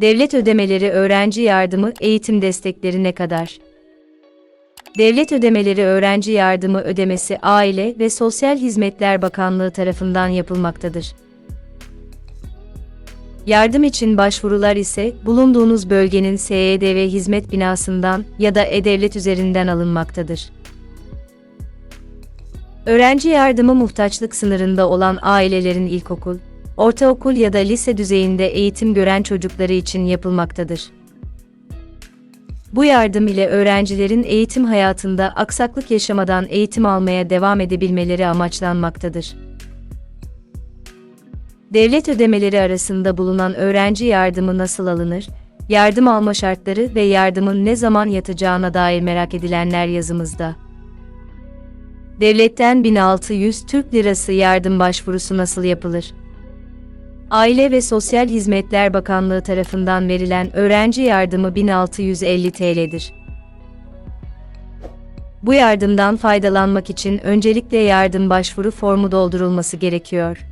Devlet ödemeleri öğrenci yardımı eğitim destekleri ne kadar? Devlet ödemeleri öğrenci yardımı ödemesi Aile ve Sosyal Hizmetler Bakanlığı tarafından yapılmaktadır. Yardım için başvurular ise bulunduğunuz bölgenin SEDV hizmet binasından ya da e-devlet üzerinden alınmaktadır. Öğrenci yardımı muhtaçlık sınırında olan ailelerin ilkokul, ortaokul ya da lise düzeyinde eğitim gören çocukları için yapılmaktadır. Bu yardım ile öğrencilerin eğitim hayatında aksaklık yaşamadan eğitim almaya devam edebilmeleri amaçlanmaktadır. Devlet ödemeleri arasında bulunan öğrenci yardımı nasıl alınır? Yardım alma şartları ve yardımın ne zaman yatacağına dair merak edilenler yazımızda. Devletten 1600 Türk Lirası yardım başvurusu nasıl yapılır? Aile ve Sosyal Hizmetler Bakanlığı tarafından verilen öğrenci yardımı 1650 TL'dir. Bu yardımdan faydalanmak için öncelikle yardım başvuru formu doldurulması gerekiyor.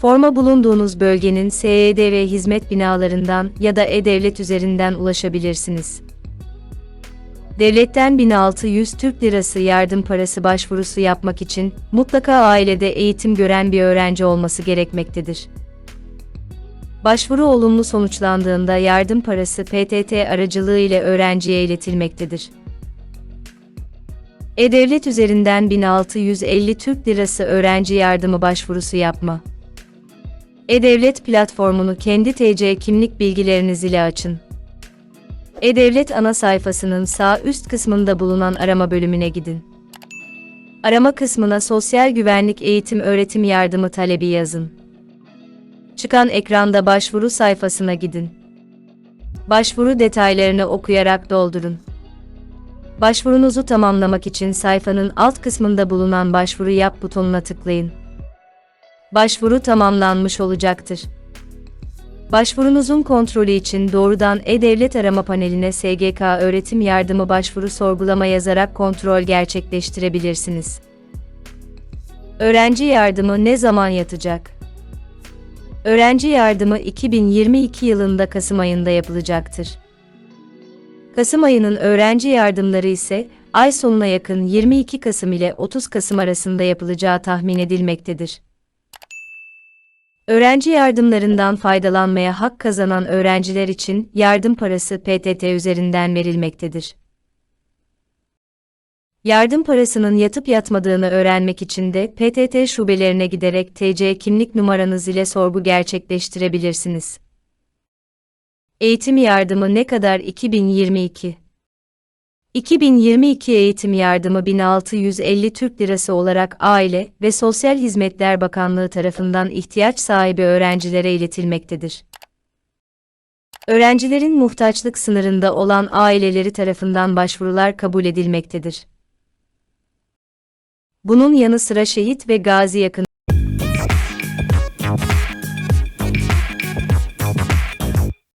Forma bulunduğunuz bölgenin SEDV hizmet binalarından ya da e-devlet üzerinden ulaşabilirsiniz. Devletten 1600 Türk Lirası yardım parası başvurusu yapmak için mutlaka ailede eğitim gören bir öğrenci olması gerekmektedir. Başvuru olumlu sonuçlandığında yardım parası PTT aracılığı ile öğrenciye iletilmektedir. E-Devlet üzerinden 1650 Türk Lirası öğrenci yardımı başvurusu yapma. E-Devlet platformunu kendi TC kimlik bilgileriniz ile açın. E-Devlet ana sayfasının sağ üst kısmında bulunan arama bölümüne gidin. Arama kısmına Sosyal Güvenlik Eğitim Öğretim Yardımı talebi yazın. Çıkan ekranda başvuru sayfasına gidin. Başvuru detaylarını okuyarak doldurun. Başvurunuzu tamamlamak için sayfanın alt kısmında bulunan Başvuru Yap butonuna tıklayın. Başvuru tamamlanmış olacaktır. Başvurunuzun kontrolü için doğrudan E-Devlet arama paneline SGK Öğretim Yardımı Başvuru Sorgulama yazarak kontrol gerçekleştirebilirsiniz. Öğrenci yardımı ne zaman yatacak? Öğrenci yardımı 2022 yılında Kasım ayında yapılacaktır. Kasım ayının öğrenci yardımları ise ay sonuna yakın 22 Kasım ile 30 Kasım arasında yapılacağı tahmin edilmektedir. Öğrenci yardımlarından faydalanmaya hak kazanan öğrenciler için yardım parası PTT üzerinden verilmektedir. Yardım parasının yatıp yatmadığını öğrenmek için de PTT şubelerine giderek TC kimlik numaranız ile sorgu gerçekleştirebilirsiniz. Eğitim yardımı ne kadar 2022 2022 eğitim yardımı 1650 Türk Lirası olarak Aile ve Sosyal Hizmetler Bakanlığı tarafından ihtiyaç sahibi öğrencilere iletilmektedir. Öğrencilerin muhtaçlık sınırında olan aileleri tarafından başvurular kabul edilmektedir. Bunun yanı sıra şehit ve gazi yakın